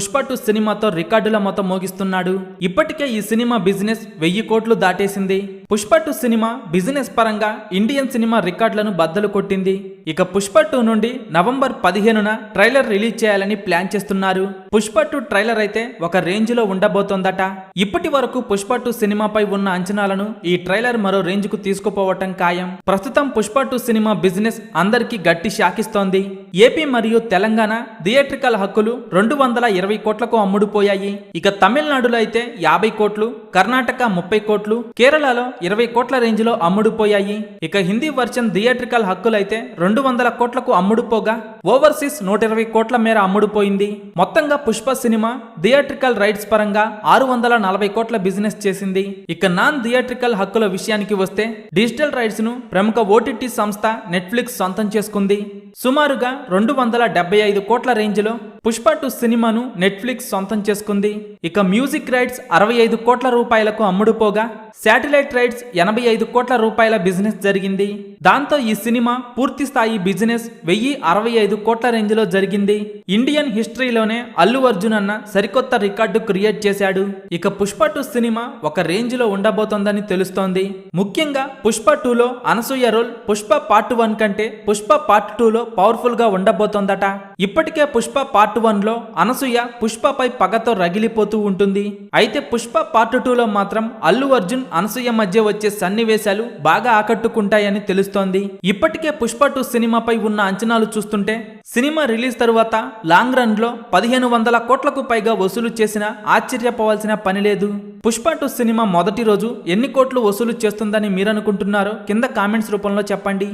Pushpa two సినిమాతో రికార్డుల మొత్తం మోగిస్తున్నాడు. ఇప్పటికే ఈ సినిమా బిజినెస్ వెయ్యి కోట్లు దాటేసింది. పుష్ప టూ సినిమా బిజినెస్ పరంగా ఇండియన్ సినిమా రికార్డులను బద్దలు కొట్టింది. ఇక పుష్ప టూ నుండి నవంబర్ పదిహేనున ట్రైలర్ రిలీజ్ చేయాలని ప్లాన్ చేస్తున్నారు. పుష్ప టూ ట్రైలర్ అయితే ఒక రేంజ్లో ఉండబోతోందట. ఇప్పటి వరకు పుష్ప టూ సినిమాపై ఉన్న అంచనాలను ఈ ట్రైలర్ మరో రేంజ్కు తీసుకుపోవటం ఖాయం. ప్రస్తుతం పుష్ప టూ సినిమా బిజినెస్ అందరికీ గట్టి షాకిస్తోంది. ఏపీ మరియు తెలంగాణ థియేట్రికల్ హక్కులు రెండు వందల ఇరవై కోట్లకు అమ్ముడుపోయాయి. ఇక తమిళనాడులో అయితే యాభై కోట్లు కర్ణాటక ముప్పై కోట్లు కేరళలో ఇరవై కోట్ల రేంజ్లో అమ్ముడుపోయాయి. ఇక హిందీ వర్షన్ థియేట్రికల్ హక్కులైతే రెండు వందల కోట్లకు అమ్ముడుపోగా. ఓవర్సీస్ నూట ఇరవై కోట్ల మేర అమ్ముడుపోయింది. మొత్తంగా పుష్ప సినిమా థియేట్రికల్ రైట్స్ పరంగా ఆరు వందల నలభై కోట్ల బిజినెస్ చేసింది. ఇక నాన్ థియేట్రికల్ హక్కుల విషయానికి వస్తే డిజిటల్ రైట్స్ను ప్రముఖ ఓటీటీ సంస్థ నెట్ఫ్లిక్స్ సొంతం చేసుకుంది. సుమారుగా రెండు వందల డెబ్బై ఐదు కోట్ల రేంజ్లో పుష్ప టూ సినిమాను నెట్ఫ్లిక్స్ సొంతం చేసుకుంది. ఇక మ్యూజిక్ రైట్స్ అరవై ఐదు కోట్ల రూపాయలకు అమ్ముడుపోగా శాటిలైట్ రైట్స్ ఎనభై ఐదు కోట్ల రూపాయల బిజినెస్ జరిగింది. దాంతో ఈ సినిమా పూర్తి స్థాయి బిజినెస్ వెయ్యి అరవై ఐదు ఐదు కోట్ల రేంజ్లో జరిగింది. ఇండియన్ హిస్టరీలోనే అల్లు అర్జున్ అన్న సరికొత్త రికార్డు క్రియేట్ చేశాడు. ఇక పుష్ప టూ సినిమా ఒక రేంజ్లో ఉండబోతోందని తెలుస్తోంది. ముఖ్యంగా పుష్ప టూలో Anasuya role Pushpa part one కంటే పుష్ప పార్ట్ టూలో పవర్ఫుల్గా ఉండబోతోందట. ఇప్పటికే పుష్ప పార్ట్ వన్లో అనసూయ పుష్పపై పగతో రగిలిపోతూ ఉంటుంది. అయితే పుష్ప పార్ట్ టూలో మాత్రం అల్లు అర్జున్ అనసూయ మధ్య వచ్చే సన్నివేశాలు బాగా ఆకట్టుకుంటాయని తెలుస్తోంది. ఇప్పటికే పుష్ప టూ సినిమాపై ఉన్న అంచనాలు చూస్తుంటే సినిమా రిలీజ్ తరువాత లాంగ్ రన్లో పదిహేను వందల కోట్లకు పైగా వసూలు చేసిన ఆశ్చర్యపోవాల్సిన పని లేదు. పుష్ప టూ సినిమా మొదటి రోజు ఎన్ని కోట్లు వసూలు చేస్తుందని మీరనుకుంటున్నారో కింద కామెంట్స్ రూపంలో చెప్పండి.